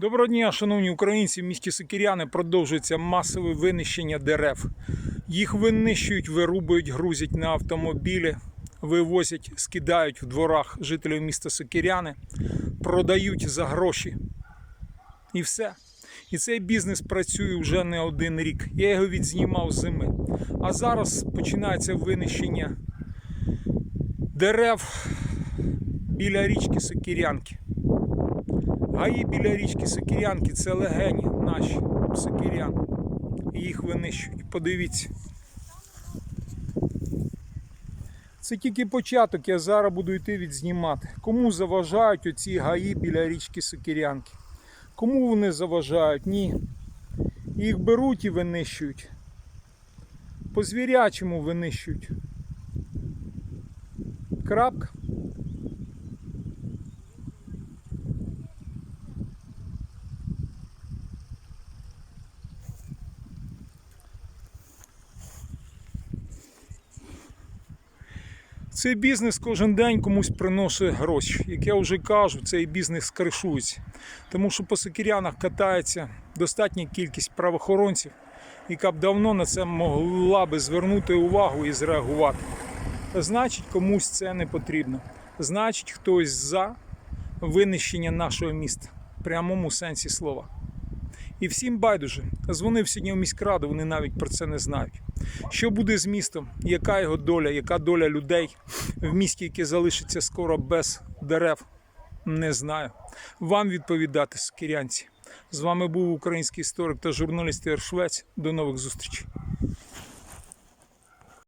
Доброго дня, шановні українці. В місті Сокиряни продовжується масове винищення дерев. Їх винищують, вирубують, грузять на автомобілі, вивозять, скидають в дворах жителів міста Сокиряни, продають за гроші. І все. І цей бізнес працює вже не один рік. Я його відзнімав з зими. А зараз починається винищення дерев біля річки Сокирянки. Гаї біля річки Сокирянки це легені наші сокирян. Їх винищують. Подивіться. Це тільки початок, я зараз буду йти відзнімати. Кому заважають оці гаї біля річки Сокирянки? Кому вони заважають? Ні. Їх беруть і винищують. По звірячому винищують. Крапка. Цей бізнес кожен день комусь приносить гроші. Як я вже кажу, цей бізнес кришується. Тому що по Сокирянах катається достатня кількість правоохоронців, яка б давно на це могла би звернути увагу і зреагувати. Значить, комусь це не потрібно. Значить, хтось за винищення нашого міста в прямому сенсі слова. І всім байдуже. Дзвонив сьогодні в міськраду, вони навіть про це не знають. Що буде з містом? Яка його доля, яка доля людей в місті, яке залишиться скоро без дерев? Не знаю. Вам відповідати, скірянці. З вами був український історик та журналіст Ігор Швець. До нових зустрічей.